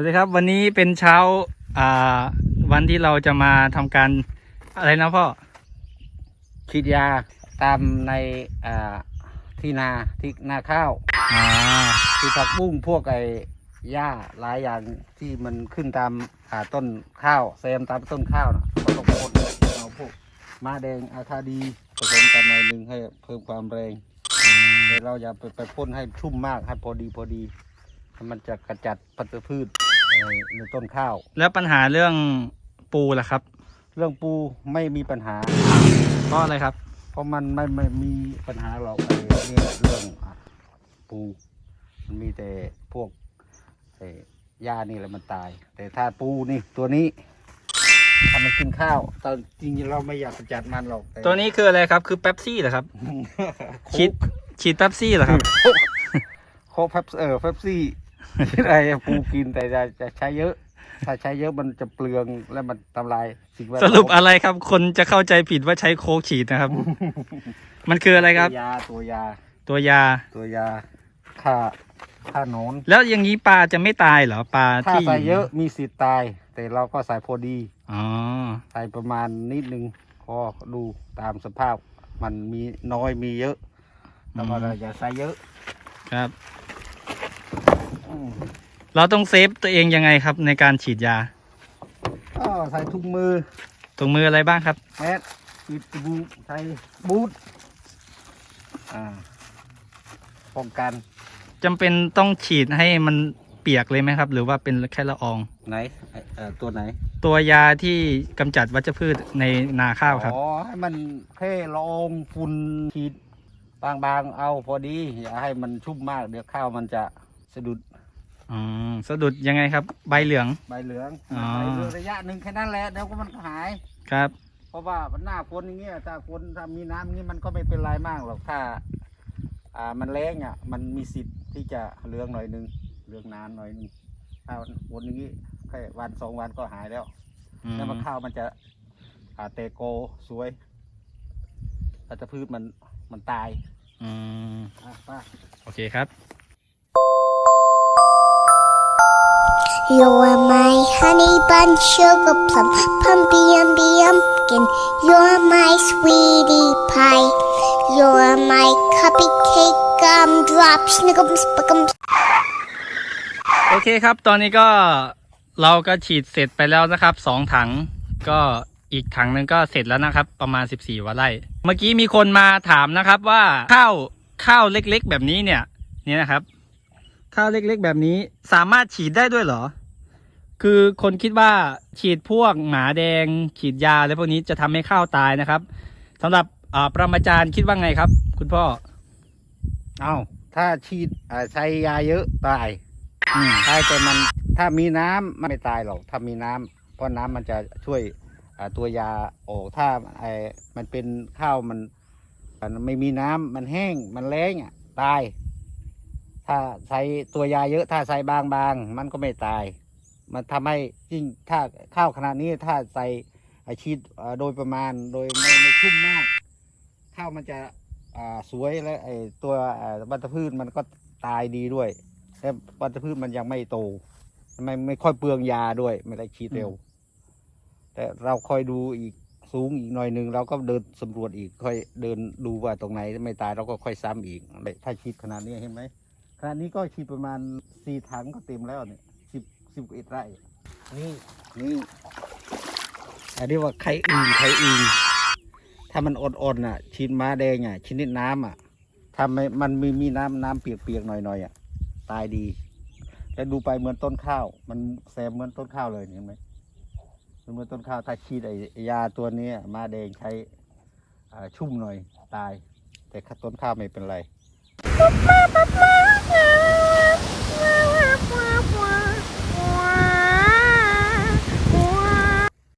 วัสดีครับวันนี้เป็นเช้าอ่าวันที่เราจะมาทำการอะไรนะพ่อฉีดยาตามในอ่าที่นาที่นาข้าวอ่าที่ผักบุ้งพวกไอ้หญ้าหลายอย่างที่มันขึ้นตามอ่าต้นข้าวแซมตามต้นข้าวนะก็ต้องพ่นเอาพวกมาแดงอาคาดีผสมกันหน่อยหนึ่งให้เพิ่มความแรงแต่เราอย่าไปไปพ่นให้ชุ่มมากให้พอดีพอดีมันจะกระจัดปัตพืช ในในต้นข้าว แล้วปัญหาเรื่องปูล่ะครับ เรื่องปูไม่มีปัญหา เพราะอะไรครับ เพราะมันไม่ไม่มีปัญหาหรอกไอ้เนี่ยเรื่องอะปูมันมีแต่พวกไอ้หญ้านี่แหละมันตาย แต่ถ้าปูนี่ตัวนี้ถ้ามันกินข้าวตอนจริงๆเราไม่อยากกำจัดมันหรอกแตัวนี้คืออะไรครับ คือแป๊บซี่เหรอครับ ฉีดฉีดแป๊บซี่เหรอครับ โคกแฟบเออแฟบซี่ อะไรอะปูกินแต่จะจะใช้เยอะ ถ้าใช้เยอะมันจะเปลืองและมันทำลายสิ่งแวดสล้อมรุปอะไรครับ คนจะเข้าใจผิดว่าใช้โค้กฉีดนะครับ มันคืออะไรครับ ตัวยาตัวยา ตัวยา ตัวยาฆ่าฆ่าหนอนแล้วอย่างนี้ปลาจะไม่ตายเหรอปลาถ้าที่ใส่เยอะมีสิทธิ์ตาย แต่เราก็ใส่พอดี อ๋อ ใส่ประมาณนิดนึงก็ดูตามสภาพ มันมีน้อยมีเยอะแล้วก็อืม เราอย่าใส่เยอะ ครับอืม เราต้องเซฟตัวเองยังไงครับ ในการฉีดยาก็ใส่ถุงมือถุงมืออะไรบ้างครับแมสปิดบูทใส่บูทอ่าป้องกันจำเป็นต้องฉีดให้มันเปียกเลยไหมครับ หรือว่าเป็นแค่ละอองไหนไอ้เอ่อตัวไหน ตัวยาที่กำจัดวัชพืชในนาข้าวครับ อ๋อให้มันแค่ละอองฝุ่นฉีดบางๆเอาพอดี อย่าให้มันชุ่มมากเดี๋ยวข้าวมันจะสะดุด อ๋อสะดุดยังไงครับ ใบเหลือง ใบเหลืองอ๋อ ใบเหลืองระยะหนึ่งแค่นั้นแหละเดี๋ยวก็มันก็หาย ครับ เพราะว่ามันหน้าฝนอย่างเงี้ยถ้าฝนถ้ามีน้ำอย่างงี้มันก็ไม่เป็นไรมากหรอกถ้า อ่ามันแรงอะ มันมีสิทธิ์ที่จะเหลืองหน่อยหนึงเหลืองนานหน่อยหนึงถ้าฝนอย่างงี้แค่วันสองวันก็หายแล้ว อืมแล้วมันข้าวมันจะอ่าเตโกสวยถ้าจะพืชมันมันตายอืมอะป้าโอเคครับ You are my honey bun, sugar plum, pumpy umby umpkin. You're my sweetie pie. You're my cupcake gumdrop, snickums, pickums. โอเคครับ ตอนนี้ก็เราก็ฉีดเสร็จไปแล้วนะครับสองถังก็อีกถังนึงก็เสร็จแล้วนะครับ ประมาณ 14วันไร่เมื่อกี้มีคนมาถามนะครับว่าข้าวข้าวเล็กๆ แบบนี้เนี่ย นี่นะครับ ข้าวเล็กๆ แบบนี้สามารถฉีดได้ด้วยเหรอ คือคนคิดว่าฉีดพวกหมาแดง ฉีดยาอะไรพวกนี้จะทำให้ข้าวตายนะครับสำหรับอ่าประมาจารย์คิดว่าไงครับ คุณพ่อ เอาถ้าฉีดอ่าใช้ยาเยอะตายอืมตายแต่มันถ้ามีน้ำมันไม่ตายหรอกถ้ามีน้ำเพราะน้ำมันจะช่วยอ่าตัวยาออกถ้าไอ้มันเป็นข้าวมันมันไม่มีน้ำมันแห้งมันแล้งอะตาย ถ้าใช้ตัวยาเยอะ ถ้าใส่บางๆมันก็ไม่ตาย มันทำให้ยิ่งถ้าข้าวขนาดนี้ถ้าใส่อ่าชีดอ่าโดยประมาณโดยไม่ไม่ชุ่มมาก ข้าวมันจะอ่าสวยและไอ้ตัวอ่าวัชพืชมันก็ตายดีด้วยแต่วัชพืชมันยังไม่โตไม่ไม่ค่อยเปลืองยาด้วย ไม่ได้ฉีดเร็ว แต่เราคอยดูอีกสูงอีกหน่อยหนึ่งเราก็เดินสำรวจอีกค่อยเดินดูว่าตรงไหนไม่ตายเราก็ค่อยซ้ำอีกถ้าฉีดขนาดนี้เห็นไหมขนาดนี้ก็ฉีดประมาณสี่ถังก็เต็มแล้วเนี่ย สิบสิบเอ็ดไร่ นี่นี่อันนี้ว่าไข่อึ่งไข่อึ่งถ้ามันอ่อนๆอะฉีดม้าแดงอะชนิดน้ำอะถ้าไม่มันมีมีน้ำน้ำเปียกๆหน่อยๆอะ ตายดี แล้วดูไปเหมือนต้นข้าว มันแซมเหมือนต้นข้าวเลยเห็นไหมมันเหมือนต้นข้าวถ้าฉีดไอ้ยาตัวเนี้ยมาแดงใช้อ่าชุ่มหน่อยตาย แต่ต้นข้าวไม่เป็นไร